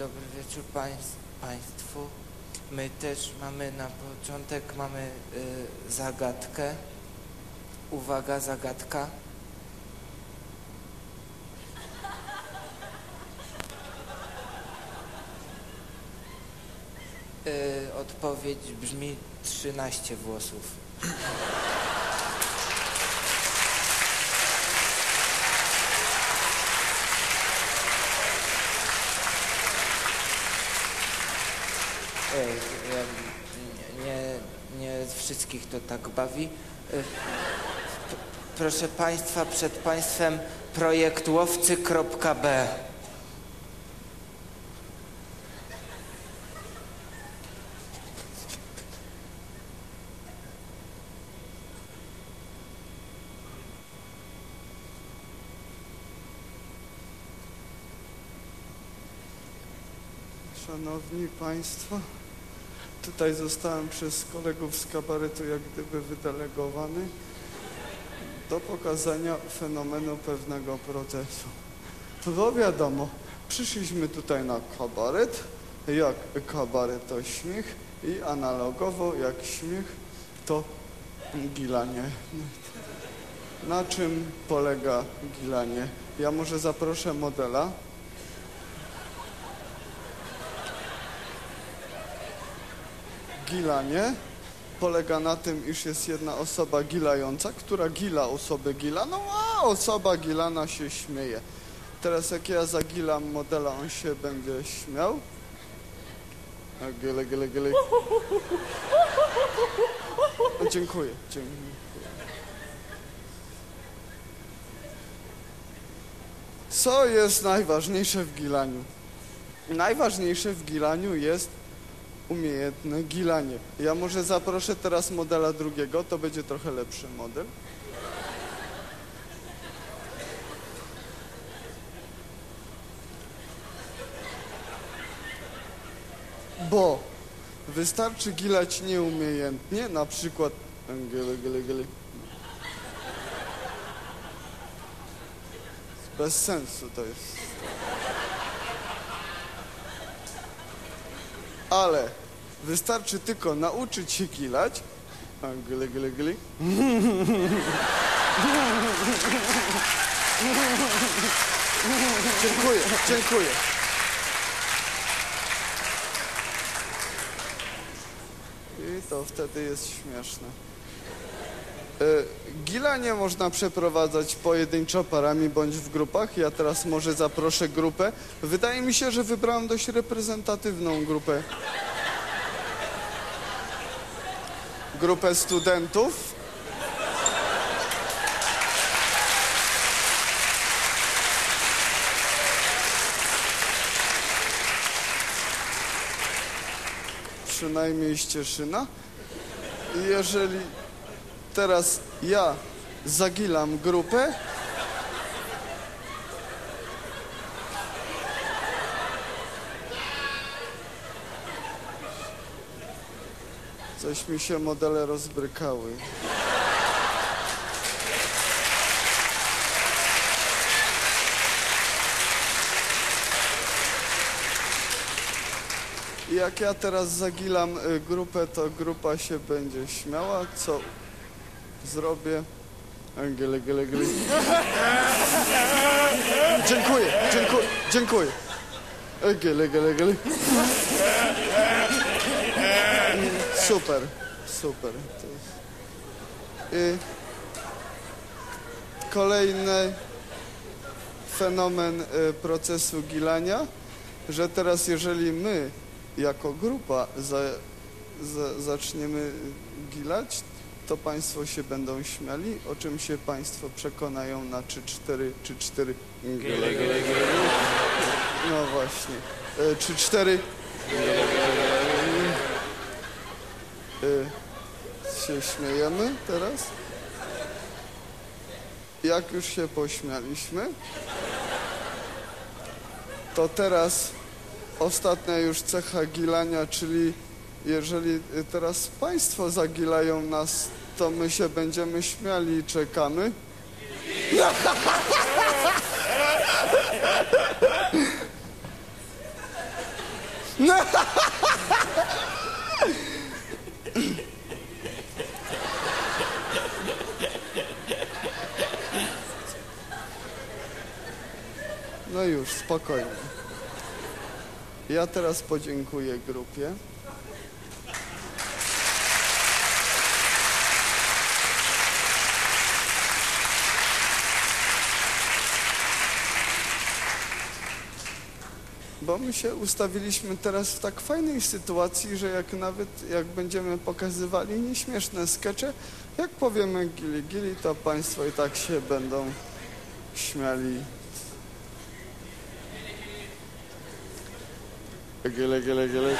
dobry wieczór państw, Państwu. My też mamy na początek mamy y, zagadkę. Uwaga, zagadka. Y, odpowiedź brzmi 13 włosów. Nie, nie wszystkich to tak bawi. Y, Proszę Państwa, przed Państwem projekt łowcy.b. Szanowni Państwo, tutaj zostałem przez kolegów z kabaretu jak gdyby wydelegowany do pokazania fenomenu pewnego procesu. Bo wiadomo, przyszliśmy tutaj na kabaret, jak kabaret to śmiech i analogowo jak śmiech to gilanie. Na czym polega gilanie? Ja może zaproszę modela. Gilanie polega na tym, iż jest jedna osoba gilająca, która gila osobę gila. No a osoba gilana się śmieje. Teraz jak ja zagilam modela, on się będzie śmiał. A gile, gile, gile. O, dziękuję, dziękuję. Co jest najważniejsze w gilaniu? Najważniejsze w gilaniu jest umiejętne gilanie. Ja może zaproszę teraz modela drugiego, to będzie trochę lepszy model. Bo wystarczy gilać nieumiejętnie, na przykład gile, gile, gile. Bez sensu to jest. Ale wystarczy tylko nauczyć się gilać. A, gile, gile. Dziękuję, dziękuję. I to wtedy jest śmieszne. E, Gilanie można przeprowadzać pojedynczo parami bądź w grupach. Ja teraz może zaproszę grupę. Wydaje mi się, że wybrałem dość reprezentatywną grupę. Grupę studentów. Przynajmniej z Cieszyna. Jeżeli teraz ja zagilam grupę, coś mi się modele rozbrykały. Jak ja teraz zagilam y, grupę, to grupa się będzie śmiała, co zrobię. Gele, gele, gele. Dziękuję, dziękuję, dziękuję. Gele, gele, gele. Super, super. I kolejny fenomen y, procesu gilania, że teraz jeżeli my jako grupa za, za, zaczniemy gilać, to Państwo się będą śmiali, o czym się Państwo przekonają na 3-4 czy 4 No właśnie. 3-4 Y, się śmiejemy teraz. Jak już się pośmialiśmy, to teraz ostatnia już cecha gilania, czyli jeżeli teraz Państwo zagilają nas, to my się będziemy śmiali czekamy. No już, spokojnie. Ja teraz podziękuję grupie. Bo my się ustawiliśmy teraz w tak fajnej sytuacji, że jak nawet jak będziemy pokazywali nieśmieszne skecze, jak powiemy gili gili, to państwo i tak się będą śmiali. Gile, gile, gile.